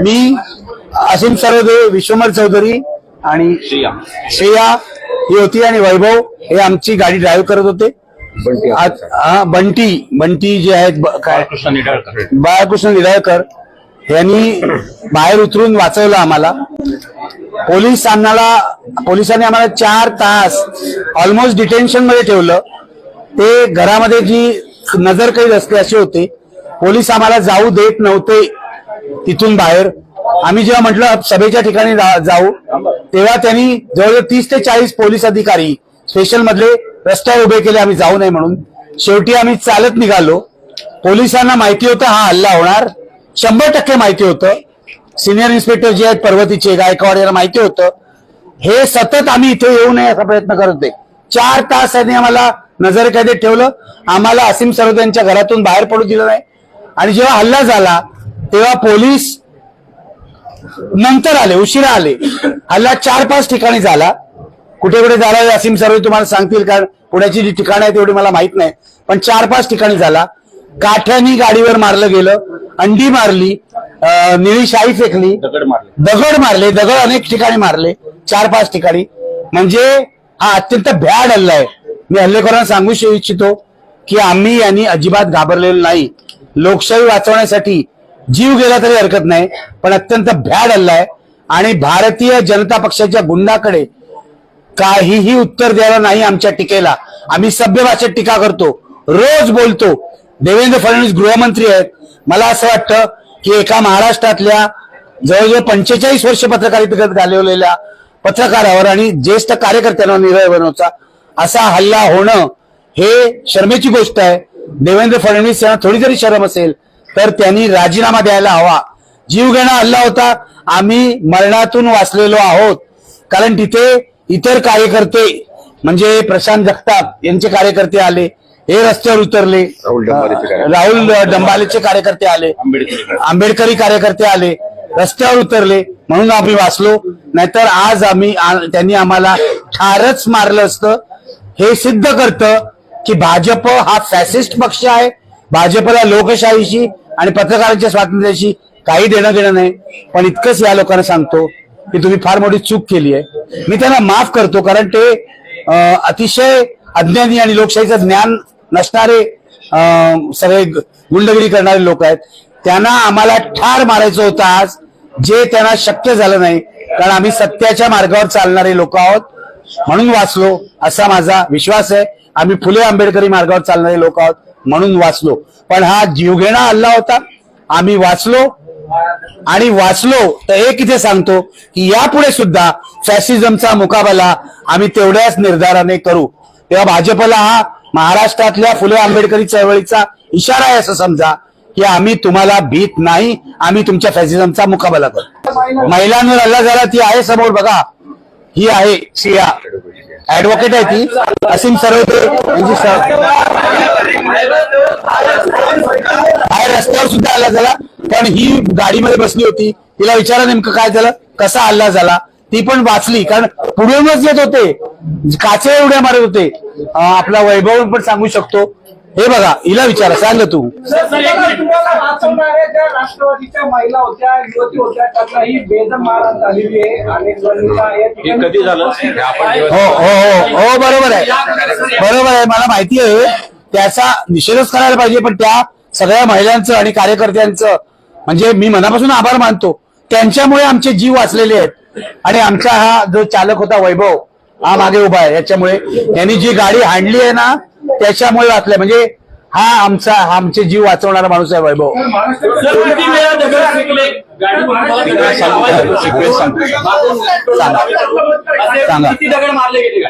मी असीम सरोदे विश्वमर चौधरी आणि श्रेया. ही होती आणि वैभव हे आमची गाडी ड्राईव्ह करत होते. आज- हा, बंटी बंटी जे आहेत काय? कृष्ण निडळकर. बाळकृष्ण निराळकर यांनी बाहेर उतरून वाचवलं आम्हाला. पोलीस आम्हाला पोलिसांनी आम्हाला चार तास ऑलमोस्ट डिटेन्शनमध्ये ठेवलं. ते घरामध्ये जी नजर कैद असते असे होते पोलीस आम्हाला जाऊ देत नव्हते. तिथून बाहेर. आम्ही जेव्हा म्हटलं सभेच्या ठिकाणी जाऊ. तेव्हा त्यांनी जवळजवळ तीस ते चाळीस पोलीस अधिकारी स्पेशल मधले रस्त्यावर उभे केले आम्ही जाऊ नये म्हणून. शेवटी आम्ही चालत निघालो. पोलिसांना माहिती होतं हा हल्ला होणार. शंभर टक्के माहिती होतं. सिनियर इन्स्पेक्टर जे आहेत पर्वतीचे गायकवाड यांना माहिती होतं. हे सतत आम्ही इथे येऊ नये असा प्रयत्न करत होते. चार तास त्यांनी आम्हाला नजरकैदेत ठेवलं. आम्हाला असीम सरोद यांच्या घरातून बाहेर पडू दिलं नाही. आणि जेव्हा हल्ला झाला तेव्हा पोलीस नंतर आले उशिरा आले. हल्ला चार पाच ठिकाणी झाला. कुठे कुठे झाला असीम सरोदे तुम्हाला सांगतील कारण पुण्याची जी ठिकाणं आहेत तेवढी मला माहीत नाही. पण चार पाच ठिकाणी झाला. काठ्यानी गाडीवर मारलं गेलं अंडी मारली निळी शाई फेकली दगड मारले. दगड मारले दगड अनेक ठिकाणी मारले चार पाच ठिकाणी. म्हणजे हा अत्यंत भ्याड हल्ला आहे. मी हल्लेखोरांना सांगू इच्छितो की आम्ही यांनी अजिबात घाबरलेलो नाही. लोकशाही वाचवण्यासाठी जीव गेला तरी हरकत नाही पण अत्यंत भ्याड हल्ला आहे. आणि भारतीय जनता पक्षाच्या गुंडाकडे काहीही उत्तर द्यायला नाही आमच्या टीकेला. आम्ही सभ्य भाषेत टीका करतो रोज बोलतो. देवेंद्र फडणवीस गृहमंत्री आहेत. मला असं वाटतं की एका महाराष्ट्रातल्या जवळजवळ पंचेचाळीस वर्ष पत्रकारितेत घालवलेल्या पत्रकारावर आणि ज्येष्ठ कार्यकर्त्यांवर निर्णय बनवचा असा हल्ला होणं हे शर्मेची गोष्ट आहे. देवेंद्र फडणवीस यांना थोडी जरी शरम असेल तर त्यांनी राजीनामा द्यायला हवा. जीवघेणा हल्ला होता. आम्ही मरणातून वाचलेलो आहोत. कारण तिथे इतर कार्यकर्ते म्हणजे प्रशांत जगताप यांचे कार्यकर्ते आले. हे रस्त्यावर उतरले. राहुल डंबालेचे कार्यकर्ते. आले. आंबेडकर कार्यकर्ते. आले. रस्त्यावर उतरले. म्हणून आम्ही वाचलो. नाहीतर आज आम्ही त्यांनी आम्हाला ठारच मारलं असतं. हे सिद्ध करतं की भाजप हा फॅसिस्ट पक्ष आहे. भाजपला लोकशाहीशी आणि पत्रकारांच्या स्वातंत्र्याशी काही देणं घेणं नाही. पण इतकंच या लोकांना सांगतो की तुम्ही फार मोठी चूक केली आहे. मी त्यांना माफ करतो कारण ते अतिशय अज्ञानी आणि लोकशाहीचं ज्ञान नसणारे सगळे गुंडगिरी करणारे लोक आहेत. त्यांना आम्हाला ठार मारायचं होतं आज जे त्यांना शक्य झालं नाही कारण आम्ही सत्याच्या मार्गावर चालणारे लोक आहोत. म्हणून वाचलो असा माझा विश्वास आहे. आम्ही फुले आंबेडकरी मार्गावर चालणारे लोक आहोत. म्हणून वाचलो. पण हा जीवघेणा हल्ला होता. आम्ही वाचलो. आणि वाचलो तर एक इथे सांगतो की यापुढे सुद्धा फॅसिझमचा मुकाबला आम्ही तेवढ्याच निर्धाराने करू. तेव्हा भाजपला हा महाराष्ट्रातल्या फुले आंबेडकरी चळवळीचा इशारा आहे असं समजा की आम्ही तुम्हाला भीत नाही आम्ही तुमच्या फॅसिझमचा मुकाबला करू. महिलांवर हल्ला झाला ती आहे समोर बघा. ही आहे श्रिया ऍडव्होकेट आहे ती. असीम सरोदे यांची बाहेर रस्त्यावर सुद्धा हल्ला झाला. पण ही गाडीमध्ये बसली होती. तिला विचारा नेमकं काय झालं कसा हल्ला झाला. ती पण वाचली कारण पुढूनच येत होते. काचे एवढ्या मारत होते. आपला वैभव पण सांगू शकतो. हे बघा हिला विचारा सांग तू. तुम्हाला वाचवणाऱ्या ज्या राष्ट्रवादीच्या महिला होत्या युवती होत्या त्यांना ही बेदम मारहाण झालेली आहे अनेक जणींना या हे ठिकाणी- कधी झालं? हे आपण दिवस- हो हो हो हो बरोबर आहे. बरोबर आहे मला माहिती आहे त्याचा निषेधच करायला पाहिजे पण त्या सगळ्या महिलांचं आणि कार्यकर्त्यांचं म्हणजे मी मनापासून आभार मानतो. त्यांच्यामुळे आमचे जीव वाचलेले आहेत. आणि आमचा हा जो चालक होता वैभव हा मागे उभा आहे. याच्यामुळे यांनी जी गाडी हाणली आहे ना त्याच्यामुळे वाचलंय. म्हणजे हा आमचा हा आमचे जीव वाचवणारा माणूस आहे वैभव.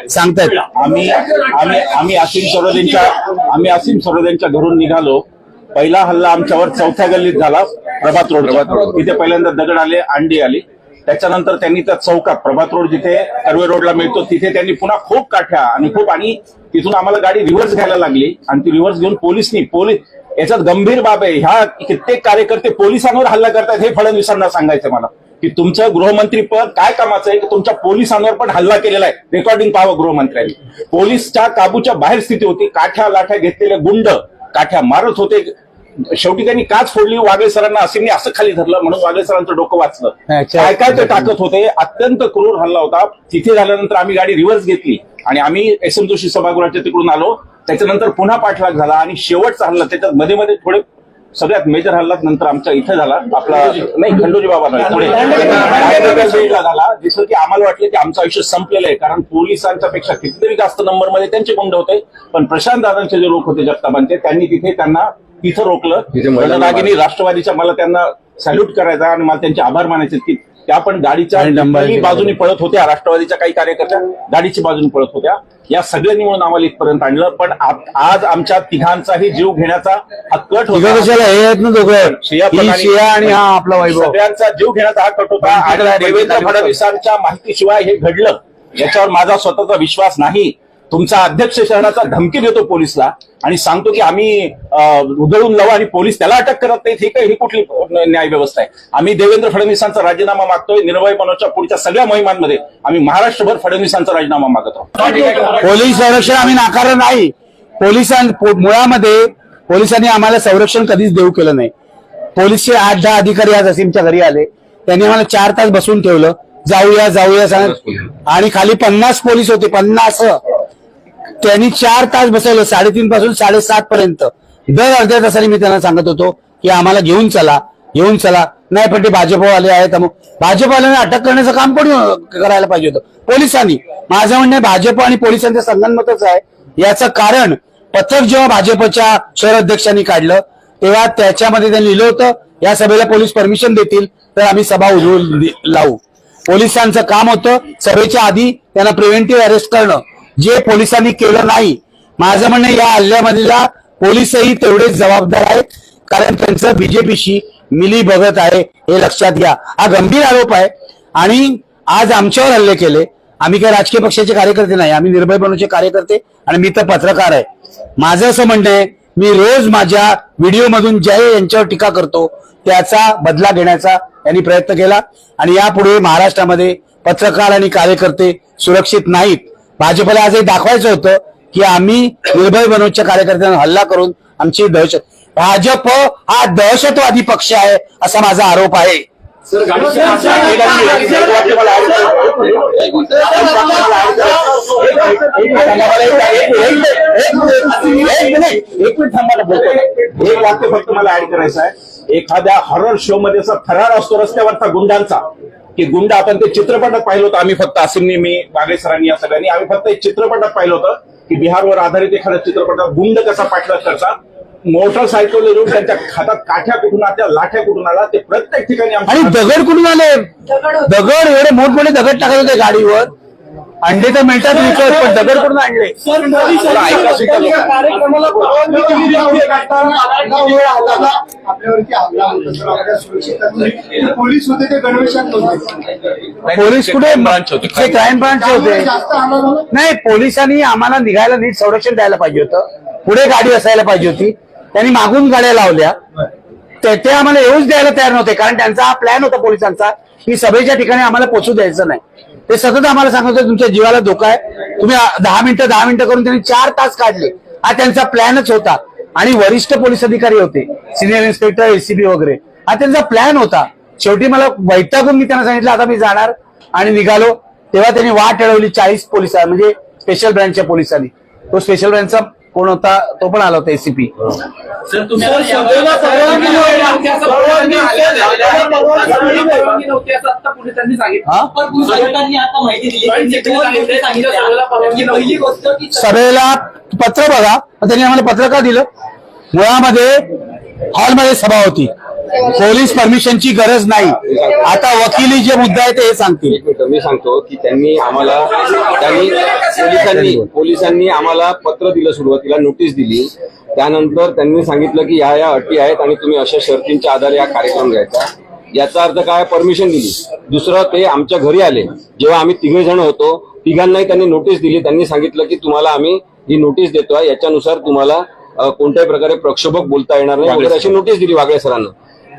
सांगतायत. आम्ही आम्ही आम्ही असीम सरोदेंच्या आम्ही असीम सरोदेंच्या घरून निघालो. पहिला हल्ला आमच्यावर चौथ्या गल्लीत झाला प्रभात रोड प्रभात रोड तिथे पहिल्यांदा दगड आले अंडी आली. त्याच्यानंतर त्यांनी त्या चौकात प्रभात रोड जिथे कर्वे रोडला मिळतो तिथे त्यांनी पुन्हा खूप काठ्या आणि खूप आणि तिथून आम्हाला गाडी रिव्हर्स घ्यायला लागली आणि ती रिव्हर्स घेऊन पोलिसनी पोलीस याच्यात गंभीर बाब आहे. ह्या कित्येक कार्यकर्ते पोलिसांवर हल्ला करतात हे फडणवीसांना सांगायचं मला. की तुमचं गृहमंत्री पद काय कामाचं आहे? की तुमच्या पोलिसांवर पण हल्ला केलेला आहे. रेकॉर्डिंग पाहावं गृहमंत्र्यांनी. पोलीसच्या काबूच्या बाहेर स्थिती होती. काठ्या लाठ्या घेतलेले गुंड काठ्या मारत होते. शेवटी त्यांनी काच फोडली वागळे सरांना असीमने असं खाली धरलं म्हणून वागळे सरांचं डोकं वाचलं. काय काय ते टाकत होते अत्यंत क्रूर हल्ला होता. तिथे झाल्यानंतर आम्ही गाडी रिव्हर्स घेतली आणि आम्ही एस एम जोशी सभागृहाच्या तिकडून आलो. त्याच्यानंतर पुन्हा पाठलाग झाला आणि शेवटचा हल्ला त्याच्यात मध्ये मध्ये थोडे सगळ्यात मेजर हल्ला नंतर आमच्या इथे झाला. आपला नाही खंडोजी बाबा पुढे. झाला. जसं की आम्हाला वाटलं की आमचं आयुष्य संपलेलं आहे कारण पोलिसांच्या पेक्षा कितीतरी जास्त नंबरमध्ये त्यांचे गुंड होते. पण प्रशांत दादांचे जे लोक होते जगतापांचे त्यांनी तिथे त्यांना तिथं रोखलं. रणरागिनी राष्ट्रवादीच्या मला त्यांना सॅल्यूट करायचा आणि मला त्यांचे आभार मानायचे की त्या पण गाडीच्या बाजूनी पळत होत्या राष्ट्रवादीच्या काही कार्यकर्त्या गाडीची बाजूनी पळत होत्या. या सगळ्यांनी म्हणून आम्हाला इथपर्यंत आणलं. पण आज आमच्या तिघांचाही जीव घेण्याचा हा कट होता. हे ही हा सगळ्यांचा जीव घेण्याचा हा कट होता. आणि देवेंद्र फडणवीसांच्या माहितीशिवाय हे घडलं. याच्यावर माझा स्वतःचा विश्वास नाही. तुमचा अध्यक्ष शहराचा धमकी देतो पोलिसला आणि सांगतो की आम्ही उधळून लावू आणि पोलीस त्याला अटक करत नाहीत. ही काही ही कुठली न्याय व्यवस्था आहे? आम्ही देवेंद्र फडणवीसांचा राजीनामा मागतोय निर्भय मनोजच्या पुढच्या सगळ्या मोहिमांमध्ये आम्ही महाराष्ट्रभर फडणवीसांचा राजीनामा मागत आहोत. पोलीस संरक्षण आम्ही नाकारलं नाही. पोलिसां मुळामध्ये पोलिसांनी आम्हाला संरक्षण कधीच देऊ केलं नाही. पोलीसचे आठ दहा अधिकारी आज असीमच्या घरी आले. त्यांनी आम्हाला चार तास बसून ठेवलं. जाऊया जाऊया सांगत आणि खाली पन्नास पोलीस होते पन्नास. त्यांनी चार तास बसवलं साडेतीन पासून साडेसात पर्यंत. दर अर्ध्या तासाने मी त्यांना सांगत होतो की आम्हाला घेऊन चला घेऊन चला. नाही पण ते भाजपवाले आहेत अमुक भाजपवाल्यांना अटक करण्याचं काम कोणी करायला पाहिजे होतं? पोलिसांनी. माझं म्हणणं आहे भाजप आणि पोलिसांचं संगनमतच आहे. याचं कारण पथक जेव्हा भाजपच्या शहर अध्यक्षांनी काढलं तेव्हा त्याच्यामध्ये त्यांनी लिहिलं होतं या सभेला पोलीस परमिशन देतील तर आम्ही सभा उजवून लावू. पोलिसांचं काम होतं सभेच्या आधी त्यांना प्रिव्हेंटिव्ह अरेस्ट करणं. जे पोलिसांनी केलं नाही माझं म्हणणं या हल्ल्यामधल्या पोलीसही तेवढेच जबाबदार आहेत. कारण त्यांचं बीजेपीशी मिली बघत आहे हे लक्षात घ्या. हा गंभीर आरोप आहे. आणि आज आमच्यावर हल्ले केले. आम्ही काही राजकीय पक्षाचे कार्यकर्ते नाही. आम्ही निर्भय बनूचे कार्यकर्ते आणि मी तर पत्रकार आहे. माझं असं म्हणणं आहे मी रोज माझ्या व्हिडिओमधून ज्या जय यांच्यावर टीका करतो. त्याचा बदला घेण्याचा यांनी प्रयत्न केला. आणि यापुढे महाराष्ट्रामध्ये पत्रकार आणि कार्यकर्ते सुरक्षित नाहीत. भाजपला आज हे दाखवायचं होतं की आम्ही निर्भय मनोजच्या कार्यकर्त्यांना हल्ला करून आमची दहशत भाजप हा दहशतवादी पक्ष आहे असा माझा आरोप आहे एक वाक्य मला एक मिनिट थांबायला बोलतो एक वाक्य फक्त मला ऍड करायचं आहे एखाद्या हॉरर शो मध्ये असा थरार असतो रस्त्यावरचा गुंडांचा की गुंड आपण ते चित्रपटात पाहिलं होतं. आम्ही फक्त असीमनी मी बागळे सरांनी या सगळ्यांनी आम्ही फक्त एक चित्रपटात पाहिलं होतं की बिहारवर आधारित एखाद्या चित्रपटात गुंड कसा पाठलाग करता. मोटरसायकल येऊन त्यांच्या हातात काठ्या कुठून आल्या लाठ्या कुठून आला ते प्रत्येक ठिकाणी आणि दगड कुठून आले? दगड एवढे मोठमोठे दगड टाकत होते गाडीवर. अंडे तर मिळतात विकत पण दगड कुठून आणले? पोलीस होते ते गणवेशात नव्हते. पोलीस कुठे? ते क्राईम ब्रांचचे होते. नाही पोलिसांनी आम्हाला निघायला नीट संरक्षण द्यायला पाहिजे होतं. पुढे गाडी असायला पाहिजे होती. त्यांनी मागून गाड्या लावल्या. ते ते आम्हाला येऊच द्यायला तयार नव्हते कारण त्यांचा हा प्लॅन होता पोलिसांचा. की सभेच्या ठिकाणी आम्हाला पोचू द्यायचं नाही. ते सतत आम्हाला सांगत होते तुमच्या जीवाला धोका आहे. तुम्ही दहा मिनिटं दहा मिनिटं करून त्यांनी चार तास काढले. हा त्यांचा प्लॅनच होता. आणि वरिष्ठ पोलीस अधिकारी होते सिनियर इन्स्पेक्टर एसीबी वगैरे. हा त्यांचा प्लॅन होता. शेवटी मला वैतागून मी त्यांना सांगितलं आता मी जाणार आणि निघालो. तेव्हा त्यांनी वाट अडवली चाळीस पोलिसांनी म्हणजे स्पेशल ब्रँचच्या पोलिसांनी. तो स्पेशल ब्रँचचा कोण होता तो पण आला होता एसीपी सभेला हा? पत्र बघा. त्यांनी आम्हाला पत्र का दिलं. मुळामध्ये हॉलमध्ये सभा होती. पोलीस परमिशनची गरज नाही. आता वकिली जे मुद्दा आहे ते हे सांगतील. एक मिनिट मी सांगतो की त्यांनी आम्हाला त्यांनी पोलिसांनी पोलिसांनी आम्हाला पत्र दिलं सुरुवातीला नोटीस दिली. त्यानंतर त्यांनी सांगितलं की ह्या या अटी आहेत आणि तुम्ही अशा शर्तींच्या आधारे हा कार्यक्रम घ्यायचा. याचा अर्थ काय? परमिशन दिली. दुसरं ते आमच्या घरी आले. जेव्हा आम्ही तिघे जण होतो तिघांनाही त्यांनी नोटीस दिली. त्यांनी सांगितलं की तुम्हाला आम्ही ही नोटीस देतोय याच्यानुसार तुम्हाला कोणत्याही प्रकारे प्रक्षोभक बोलता येणार नाही. वगैरे अशी नोटीस दिली वागळे सरांना.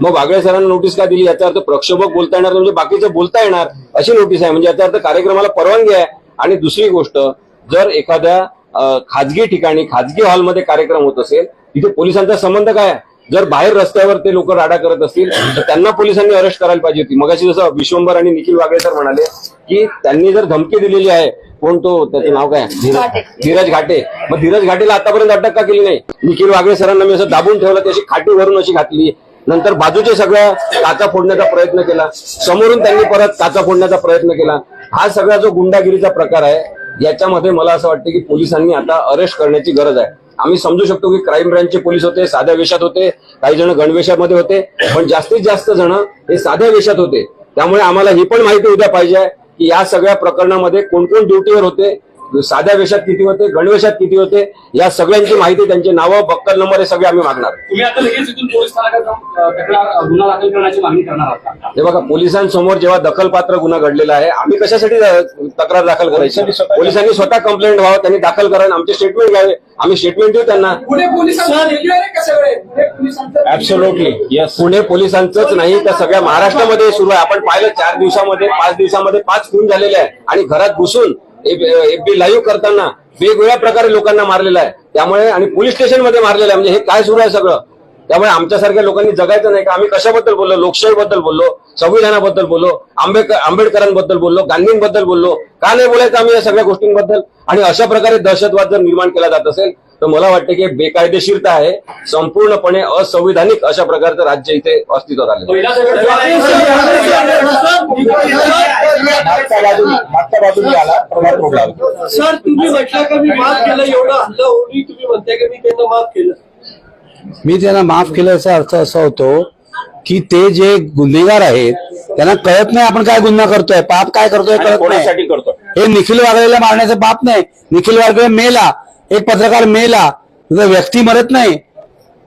मग वागळे सरांना नोटीस का दिली? याचा अर्थ प्रक्षोभक बोलता येणार म्हणजे बाकीचं बोलता येणार अशी नोटीस आहे. म्हणजे याचा अर्थ कार्यक्रमाला परवानगी आहे. आणि दुसरी गोष्ट जर एखाद्या खाजगी ठिकाणी खाजगी हॉलमध्ये कार्यक्रम होत असेल तिथे पोलिसांचा संबंध काय जर बाहेर रस्त्यावर ते लोक राडा करत असतील तर त्यांना पोलिसांनी अरेस्ट करायला पाहिजे होती. मगाशी जसं विश्वंभर आणि निखिल वागळे सर म्हणाले की त्यांनी जर धमकी दिलेली आहे कोण तो? त्याचं नाव काय? धीरज धीरज घाटे. मग धीरज घाटेला आतापर्यंत अटक का केली नाही? निखिल वागळे सरांना मी असं दाबून ठेवलं त्याची खाटी भरून अशी घातली. नंतर बाजूच्या सगळ्या काचा फोडण्याचा प्रयत्न केला. समोरून त्यांनी परत काचा फोडण्याचा प्रयत्न केला. हा सगळा जो गुंडागिरीचा प्रकार आहे याच्यामध्ये मला असं वाटतं की पोलिसांनी आता अरेस्ट करण्याची गरज आहे. आम्ही समजू शकतो की क्राईम ब्रँचचे पोलीस होते साध्या वेशात होते काही जण गणवेशामध्ये होते पण जास्तीत जास्त जण हे साध्या वेशात होते. त्यामुळे आम्हाला ही पण माहिती उद्या पाहिजे की या सगळ्या प्रकरणामध्ये कोण कोण ड्युटीवर होते साध्या वेशात किती होते गणवेशात किती होते या सगळ्यांची माहिती त्यांची नावं बक्कल नंबर हे सगळे आम्ही मागणार. तुम्ही आता लगेच इथून पोलीस स्थानकात जाऊन अ, तक्रार अ, गुन्हा दाखल करण्याची मागणी करणार आहात का? हे बघा पोलिसांसमोर जेव्हा दखलपात्र गुन्हा घडलेला आहे आम्ही कशासाठी तक्रार दाखल करायची? पोलिसांनी स्वतः कंप्लेंट व्हावं त्यांनी दाखल करावं आमचे स्टेटमेंट घ्यावे. आम्ही स्टेटमेंट देऊ त्यांना. ऍब्सोल्युटली येस पुणे पोलिसांचंच नाही तर सगळ्या महाराष्ट्रामध्ये सुरू आहे. आपण पाहिलं चार दिवसामध्ये पाच दिवसामध्ये पाच खून झालेले आहे. आणि घरात घुसून एफबी लाईव्ह करताना वेगवेगळ्या प्रकारे लोकांना मारलेलं आहे. त्यामुळे आणि पोलीस स्टेशनमध्ये मारलेलं आहे. म्हणजे हे काय सुरू आहे सगळं? त्यामुळे आमच्यासारख्या लोकांनी जगायचं नाही का? आम्ही कशाबद्दल बोललो? लोकशाहीबद्दल बोललो? संविधानाबद्दल बोललो? आंबेडकर आंबेडकरांबद्दल बोललो? गांधींबद्दल बोललो? का नाही बोलायचं आम्ही या सगळ्या गोष्टींबद्दल? आणि अशा प्रकारे दहशतवाद जर निर्माण केला जात असेल तर मला वाटतं की बेकायदेशीरता आहे. संपूर्णपणे असंविधानिक अशा प्रकारचं राज्य इथे अस्तित्वात आलं सर तुम्ही म्हटलं का मी माफ केलं? एवढं हल्ला होऊनही तुम्ही म्हणताय का मी त्यांना माफ केलं? मी त्यांना माफ केलं याचा अर्थ असा होतो की ते जे गुन्हेगार आहेत त्यांना कळत नाही आपण काय गुन्हा करतोय. पाप काय करतोय कळत नाही. कोणासाठी करतो हे निखिल वागळेला मारण्याचं पाप नाही. निखिल वागळे मेला. एक पत्रकार मेला व्यक्ती मरत नाही.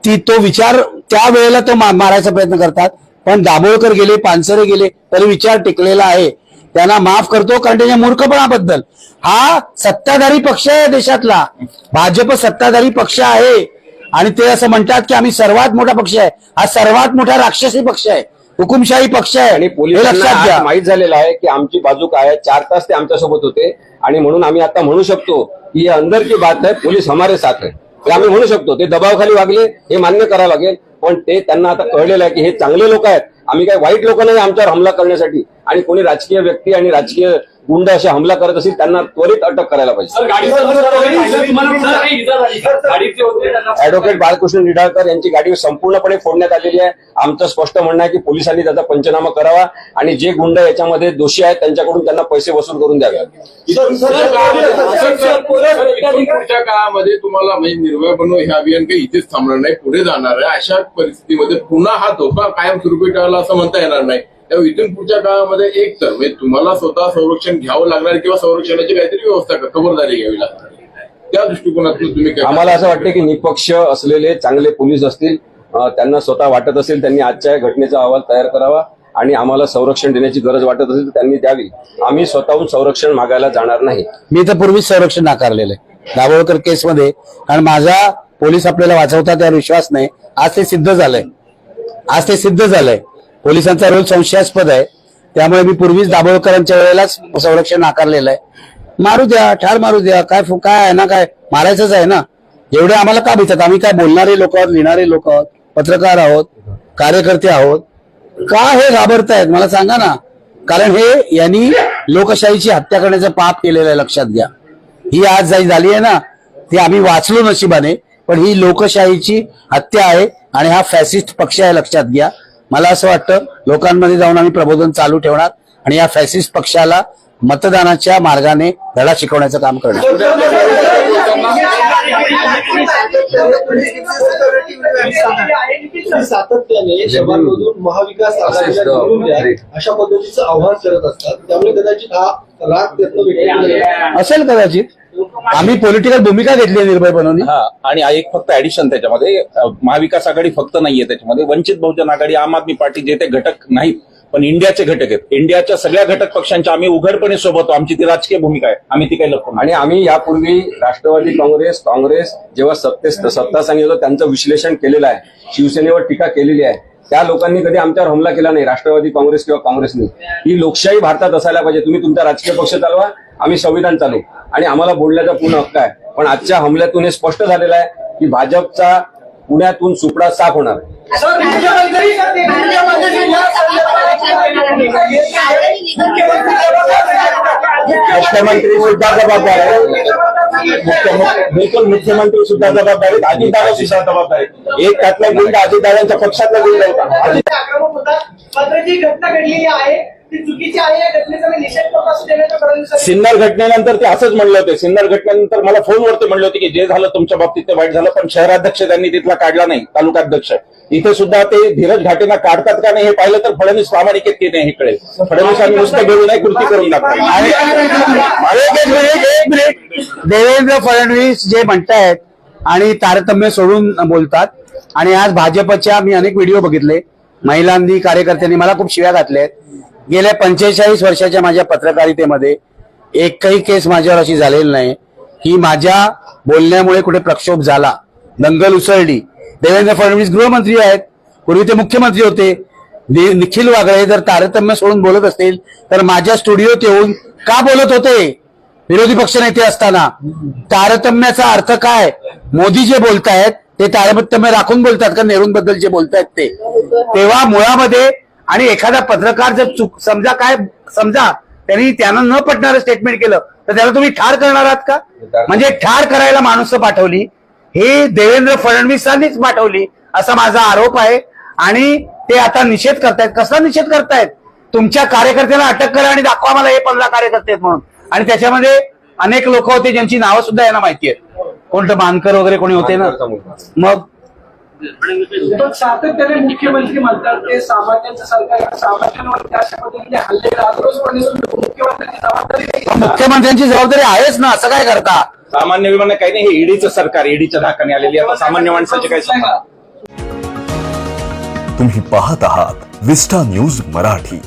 ती तो विचार त्या वेळेला तो मारायचा प्रयत्न करतात. पण दाभोळकर गेले पानसरे गेले तरी विचार टिकलेला आहे. त्यांना माफ करतो कारण त्याच्या मूर्खपणाबद्दल. हा सत्ताधारी पक्ष आहे देशातला. भाजप सत्ताधारी पक्ष आहे. आणि ते असं म्हणतात की आम्ही सर्वात मोठा पक्ष आहे. हा सर्वात मोठा राक्षसी पक्ष आहे. हुकुमशाही पक्ष आहे. आणि पोलिसांना माहीत झालेलं आहे की आमची बाजू काय आहे? चार तास ते आमच्यासोबत होते. आणि म्हणून आम्ही आता म्हणू शकतो ये अंदर की बात है पोलीस हमारे साथ है. हे आम्ही म्हणू शकतो ते दबावखाली वागले हे मान्य करावं लागेल पण ते त्यांना आता कळलेलं आहे की हे चांगले लोक आहेत. आम्ही काही वाईट लोक नाही आमच्यावर हमला करण्यासाठी. आणि कोणी राजकीय व्यक्ती आणि राजकीय गुंड असे हमला करत असतील त्यांना त्वरित अटक करायला पाहिजे ऍडव्होकेट बाळकृष्ण निडाळकर यांची गाडी संपूर्णपणे फोडण्यात आलेली आहे आमचं स्पष्ट म्हणणं आहे की पोलिसांनी त्याचा पंचनामा करावा आणि जे गुंड याच्यामध्ये दोषी आहेत त्यांच्याकडून त्यांना पैसे वसूल करून द्यावे पुढच्या काळामध्ये तुम्हाला म्हणजे निर्भय बनव हे अभियान काही इथेच थांबणार नाही पुढे जाणार आहे अशा परिस्थितीमध्ये पुन्हा हा धोका कायमस्वरूपी टाळला असं म्हणता येणार नाही त्यामुळे इथून पुढच्या काळामध्ये एक तर म्हणजे तुम्हाला स्वतः संरक्षण घ्यावं लागणार किंवा संरक्षणाची काहीतरी व्यवस्था खबरदारी घ्यावी लागणार. त्या दृष्टिकोनातून तुम्ही काय आम्हाला असं वाटतं की निपक्ष असलेले चांगले पोलीस असतील त्यांना स्वतः वाटत असेल त्यांनी आजच्या या घटनेचा अहवाल तयार करावा आणि आम्हाला संरक्षण देण्याची गरज वाटत असेल तर त्यांनी द्यावी. आम्ही स्वतःहून संरक्षण मागायला जाणार नाही. मी तर पूर्वीच संरक्षण नाकारलेलं आहे. दाभोळकर केसमध्ये कारण माझा पोलीस आपल्याला वाचवतात यावर विश्वास नाही. आज ते सिद्ध झालंय. आज ते सिद्ध झालंय. पोलिसांचा रोल संशयास्पद आहे. त्यामुळे मी पूर्वीच दाभोळकरांच्या वेळेलाच संरक्षण नाकारलेलं आहे. मारू द्या ठार मारू द्या काय काय आहे ना काय? मारायचंच आहे ना. एवढे आम्हाला का भितात? आम्ही काय बोलणारे लोक आहोत लिहिणारे लोक आहोत पत्रकार आहोत कार्यकर्ते आहोत? का हे घाबरतायत? मला सांगा ना. कारण हे यांनी लोकशाहीची हत्या करण्याचं पाप केलेलं आहे लक्षात घ्या. ही आज जाई झाली आहे ना. ती आम्ही वाचलो नशिबाने पण ही लोकशाहीची हत्या आहे आणि हा फॅसिस्ट पक्ष आहे लक्षात घ्या. मला असं वाटतं लोकांमध्ये जाऊन आम्ही प्रबोधन चालू ठेवणार आणि या फॅसिस्ट पक्षाला मतदानाच्या मार्गाने धडा शिकवण्याचं काम करणार. सातत्याने महाविकास आघाडीला निवडून द्या अशा पद्धतीचं आव्हान करत असतात. त्यामुळे कदाचित हा राग त्यातनं व्यक्त केला जातो. असेल कदाचित. आम्ही पॉलिटिकल भूमिका घेतली आहे निर्भय बनवून हा आणि एक फक्त ऍडिशन त्याच्यामध्ये. महाविकास आघाडी फक्त नाहीये त्याच्यामध्ये. वंचित बहुजन आघाडी आम आदमी पार्टी जे ते घटक नाहीत पण इंडियाचे घटक आहेत. इंडियाच्या सगळ्या घटक पक्षांच्या आम्ही उघडपणे सोबत. आमची ती राजकीय भूमिका आहे. आम्ही ती काही लपवून आणि आम्ही यापूर्वी राष्ट्रवादी काँग्रेस काँग्रेस जेव्हा सत्ते सत्ता सांगितलं त्यांचं विश्लेषण केलेलं आहे. शिवसेनेवर टीका केलेली आहे. त्या लोकांनी कधी आमच्यावर हमला केला नाही राष्ट्रवादी काँग्रेस किंवा काँग्रेसने. ही लोकशाही भारतात असायला पाहिजे. तुम्ही तुमचा राजकीय पक्ष चालवा. आम्ही संविधान चालू. आणि आम्हाला बोलण्याचा पूर्ण हक्क आहे. पण आजच्या हमल्यातून हे स्पष्ट झालेलं आहे की भाजपचा पुण्यातून सुपडा साफ होणार मुख्यमंत्री सुद्धा जबाबदार आहे बिलकुल मुख्यमंत्री सुद्धा जबाबदार आहेत. अजितदादा सुद्धा जबाबदार आहेत. एक त्यातला गुंड अजितदादांच्या पक्षातला गुंड होता. घटना घडलेली आहे. ती फडणवीस सिन्नर घटनेनंतर ते असंच म्हणले होते. सिन्नर घटनेनंतर मला फोनवरती म्हणले होते की जे झालं तुमच्या बाबतीत ते वाईट झालं पण शहराध्यक्ष त्यांनी तिथला काढला नाही तालुकाध्यक्ष. इथे सुद्धा ते धीरज घाटेंना काढतात का नाही हे पाहिलं तर फडणवीस प्रामाणिक आहेत की नाही हे कळेल फडणवीसांनी नुसतं घेऊन नाही कृती करून मिनिट देवेंद्र फडणवीस जे म्हणतायत आणि तारतम्य सोडून बोलतात. आणि आज भाजपच्या मी अनेक व्हिडिओ बघितले. महिलांनी कार्यकर्त्यांनी मला खूप शिव्या घातल्या आहेत गेल्या पंचेचाळीस वर्षाच्या माझ्या पत्रकारितेमध्ये एकही केस माझ्यावर अशी झालेली नाही. की माझ्या बोलण्यामुळे कुठे प्रक्षोभ झाला दंगल उसळली. देवेंद्र फडणवीस गृहमंत्री आहेत पूर्वी ते मुख्यमंत्री होते. निखिल वागळे जर तारतम्य सोडून बोलत असतील तर माझ्या स्टुडिओत येऊन का बोलत होते? विरोधी पक्ष नेते असताना. तारतम्याचा अर्थ काय? मोदी जे बोलतायत ते तारतम्य राखून बोलतात का नेहरूंबद्दल जे बोलतायत ते? तेव्हा मुळामध्ये आणि एखादा पत्रकार जर चूक समजा काय समजा त्यांनी त्यांना न पटणारं स्टेटमेंट केलं तर त्याला तुम्ही ठार करणार आहात का? म्हणजे ठार करायला माणसं पाठवली हे देवेंद्र फडणवीसांनीच पाठवली असा माझा आरोप आहे. आणि ते आता निषेध करतायत. कसला निषेध करतायत? तुमच्या कार्यकर्त्याला अटक करा आणि दाखवा मला हे पंधरा कार्यकर्ते आहेत म्हणून. आणि त्याच्यामध्ये अनेक लोक होते ज्यांची नावं सुद्धा यांना माहिती आहेत. कोणतं मानकर वगैरे कोणी होते ना. मग पण सातत्याने मुख्यमंत्री म्हणतात ते सामान्यांचं सरकार. सामान्यांवर अशा पद्धतीने हल्ले सुरू मुख्यमंत्र्यांची जबाबदारी. मुख्यमंत्र्यांची जबाबदारी आहेच ना असं काय करता सामान्य विमान काही नाही हे ईडीचं सरकार ईडीच्या धाकाने आलेली आता सामान्य माणसाचे काय संबंध तुम्ही पाहत आहात विस्टा न्यूज मराठी